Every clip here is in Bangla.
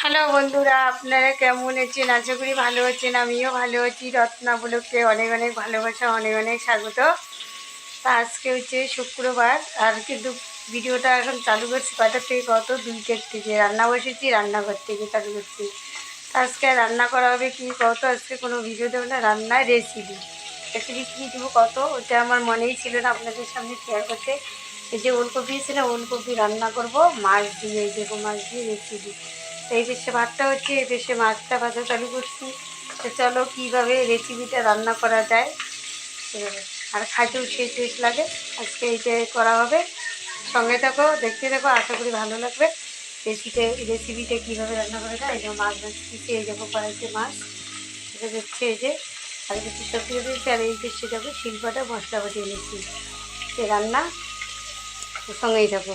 হ্যালো বন্ধুরা, আপনারা কেমন আছেন? আশা করি ভালো আছেন, আমিও ভালো আছি। রত্না বলুককে অনেক অনেক ভালোবাসা, অনেক অনেক স্বাগত। তা আজকে হচ্ছে শুক্রবার, আর কিন্তু ভিডিওটা এখন চালু করছি কটার থেকে? কত দুই দুইটার থেকে। রান্না বসেছি, রান্নাঘর থেকে চালু করছি। আজকে রান্না করা হবে কি? কত আজকে কোনো ভিডিও দেবো না, রান্নার রেসিপি রেসিপি কী দেবো কত? ওটা আমার মনেই ছিল না আপনাদের সামনে শেয়ার করতে। এই যে ওলকপি ছিল ওলকপি রান্না করব। মাছ দিয়ে দেখো মাছ দিয়ে রেসিপি এই দেশে ভাতটা হচ্ছে, এই দেশে মাছটা ভাজা চালু করছি। তো চলো কীভাবে রেসিপিটা রান্না করা যায়। আর খাইতেও সেই টেস্ট লাগে। আজকে এইটা করা হবে। সঙ্গে থাকো, দেখতে থাকো, আশা করি ভালো লাগবে। রেসিপিটা রেসিপিটা কীভাবে রান্না করা যায়, এই যে মাছ ভাজতেছি, এই দেখো কড়াইতে মাছ এটা দেখছে এই যে। আর কিছু সবজি দিয়েছি আর এই দেশে যাব শিল্পটা মশলা বাটিয়ে নিচ্ছি সে রান্না, সঙ্গেই থাকো।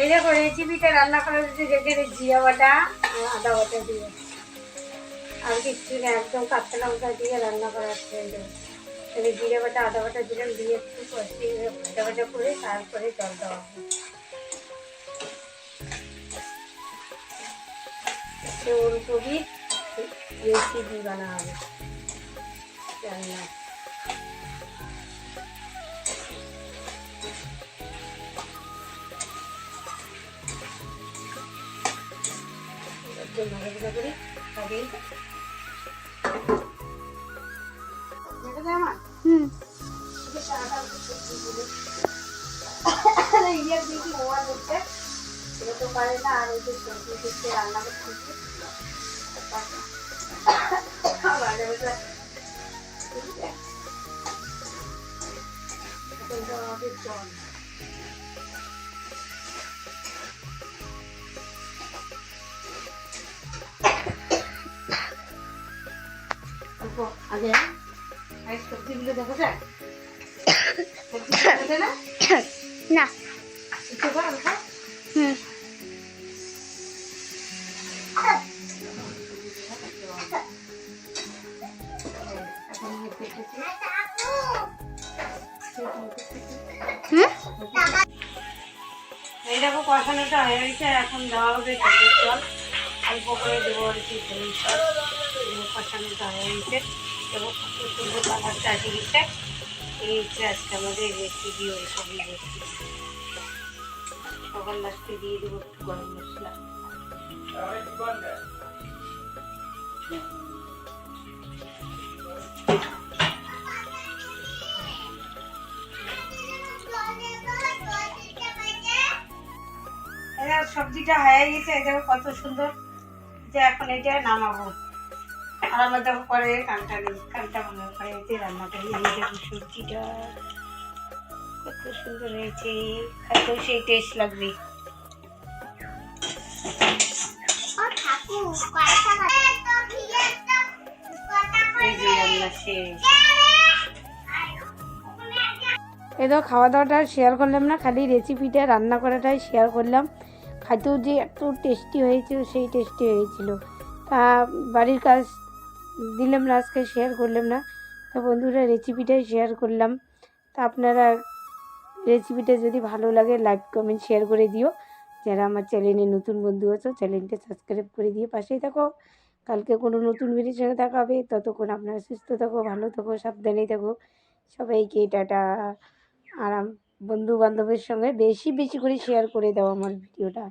এই দেখো, রেসিপিটা রান্না করার জন্য রেখে জিরা বাটা আদা বাটা দিয়ে। আর কিচ্ছু না, একদম কাঁচা লঙ্কা দিয়ে রান্না করার জন্য। তাহলে জিরে বাটা আদা বাটা দিলাম, দিয়ে একটু কষিয়ে ভাজা ভাজা করে তারপরে জল দেওয়া হবে। ওলকপির রেসিপি বানা হবে রান্না একদম ভাজা করে হুম। তো পারে না আর যে সবজি দিচ্ছে রান্না বাইরে অল্প আগে আগে সবজিগুলো দেখা যায় না? হুম। এই দেখো কষানোটা হয়ে গেছে এখন দেওয়া হবে জল। অল্প করে দেবো আর কি জলের জল এগুলো কষানোটা হয়ে গেছে এবং কত সুন্দর এই হচ্ছে আজকে আমাদের রেসিপি ওই সবই রেসিপি সবার লাস্টে দিয়ে দেবো একটু গরম মশলা। সবজিটা হয়ে গেছে কত সুন্দর। যে এখন এটা নামাবো। দেখো পরে কানটা কানটা ভালো করে এতে রান্না করি এই দেখো সবজিটা কত সুন্দর হয়েছে। খাইতেও সেই টেস্ট লাগবে। এই তো খাওয়া দাওয়াটা শেয়ার করলাম না খালি রেসিপিটা রান্না করাটাই শেয়ার করলাম। খাইতেও যে এত টেস্টি হয়েছিল সেই টেস্টি হয়েছিল। তা বাড়ির কাজ দিলাম না, আজকে শেয়ার করলাম না। তো বন্ধুরা রেসিপিটাই শেয়ার করলাম। তা আপনারা রেসিপিটা যদি ভালো লাগে লাইক কমেন্ট শেয়ার করে দিও। যারা আমার চ্যানেলে নতুন বন্ধু আছো চ্যানেলটা সাবস্ক্রাইব করে দিয়ে পাশেই থাকো। কালকে কোনো নতুন ভিডিওর সঙ্গে দেখা হবে। ততক্ষণ আপনারা সুস্থ থাকো, ভালো থাকো সাবধানেই থাকো। সবাইকে টাটা। আরাম বন্ধু বান্ধবের সঙ্গে বেশি বেশি করে শেয়ার করে দাও আমার ভিডিওটা